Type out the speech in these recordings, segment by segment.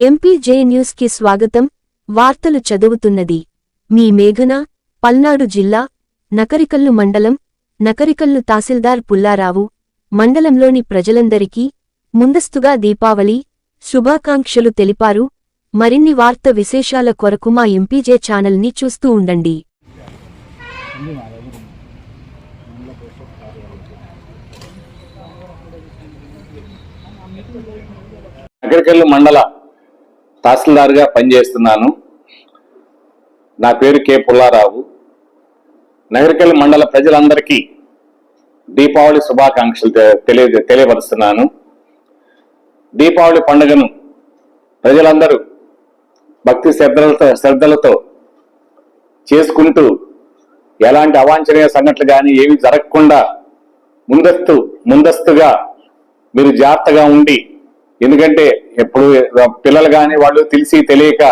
MPJ న్యూస్కి స్వాగతం. వార్తలు చదువుతున్నది. మీ మేఘన పల్నాడు జిల్లా నకరికల్లు మండలం నకరికల్లు తహసీల్దార్ పుల్లారావు మండలంలోని ప్రజలందరికీ ముందస్తుగా దీపావళి శుభాకాంక్షలు తెలిపారు. మరిన్ని వార్త విశేషాల కొరకు మా ఎంపీజే ఛానల్ని చూస్తూ ఉండండి. నగరికల్లు మండల తహసీల్దార్గా పనిచేస్తున్నాను. నా పేరు కె పుల్లారావు. నగరికల్లు మండల ప్రజలందరికీ దీపావళి శుభాకాంక్షలు తెలియ తెలియపరుస్తున్నాను. దీపావళి పండుగను ప్రజలందరూ భక్తి శ్రద్ధలతో శ్రద్ధలతో చేసుకుంటూ ఎలాంటి అవాంఛనీయ సంఘటనలు కానీ ఏమి జరగకుండా ముందస్తు ముందస్తుగా మీరు జాగ్రత్తగా ఉండి ఎందుకంటే ఎప్పుడు పిల్లలు కానీ వాళ్ళు తెలిసి తెలియక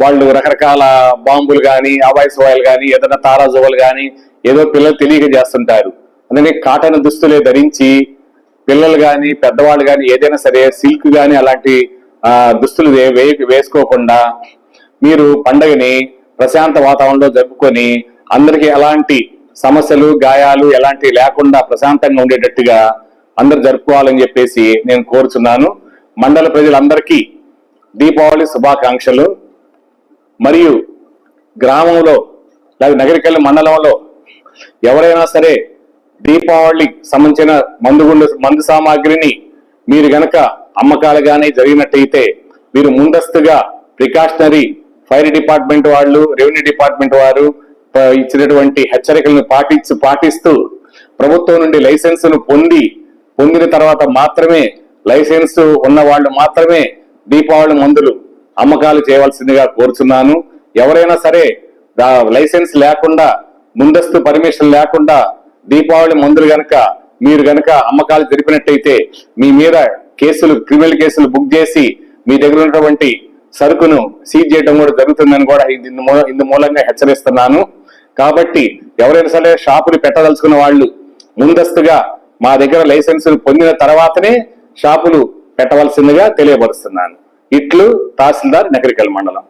వాళ్ళు రకరకాల బాంబులు కానీ అవాయిస్ వాయిల్ కానీ ఏదైనా తారాజువలు కానీ ఏదో పిల్లలు తెలియక చేస్తుంటారు. అందుకని కాటన్ దుస్తులే ధరించి పిల్లలు కానీ పెద్దవాళ్ళు కానీ ఏదైనా సరే సిల్క్ కానీ అలాంటి దుస్తులు వే- వేసుకోకుండా మీరు పండగని ప్రశాంత వాతావరణంలో జరుపుకొని అందరికీ ఎలాంటి సమస్యలు గాయాలు ఎలాంటి లేకుండా ప్రశాంతంగా ఉండేటట్టుగా అందరు జరుపుకోవాలని చెప్పేసి నేను కోరుచున్నాను. మండల ప్రజలందరికీ దీపావళి శుభాకాంక్షలు. మరియు గ్రామంలో లేదా నగరికల్ మండలంలో ఎవరైనా సరే దీపావళికి సంబంధించిన మందుగుండు మందు సామాగ్రిని మీరు గనక అమ్మకాలు కానీ జరిగినట్టయితే మీరు ముందస్తుగా ప్రికాషనరీ ఫైర్ డిపార్ట్మెంట్ వాళ్ళు రెవెన్యూ డిపార్ట్మెంట్ వారు ఇచ్చినటువంటి హెచ్చరికలను పాటించి పాటిస్తూ ప్రభుత్వం నుండి లైసెన్సును పొంది పొందిన తర్వాత మాత్రమే లైసెన్సు ఉన్న వాళ్ళు మాత్రమే దీపావళి మందులు అమ్మకాలు చేయవలసిందిగా కోరుచున్నాను. ఎవరైనా సరే లైసెన్స్ లేకుండా ముందస్తు పర్మిషన్ లేకుండా దీపావళి మందులు గనక మీరు గనక అమ్మకాలు జరిపినట్టయితే మీ మీద కేసులు క్రిమినల్ కేసులు బుక్ చేసి మీ దగ్గర ఉన్నటువంటి సరుకును సీజ్ చేయడం కూడా జరుగుతుందని కూడా ఇందు మూల- ఇందు మూలంగా హెచ్చరిస్తున్నాను. కాబట్టి ఎవరైనా సరే షాపులు పెట్టదలుచుకున్న వాళ్ళు ముందస్తుగా మా దగ్గర లైసెన్సులు పొందిన తర్వాతనే షాపులు పెట్టవలసిందిగా తెలియపరుస్తున్నాను. ఇట్లు తహసీల్దార్ నగరికల్ మండలం.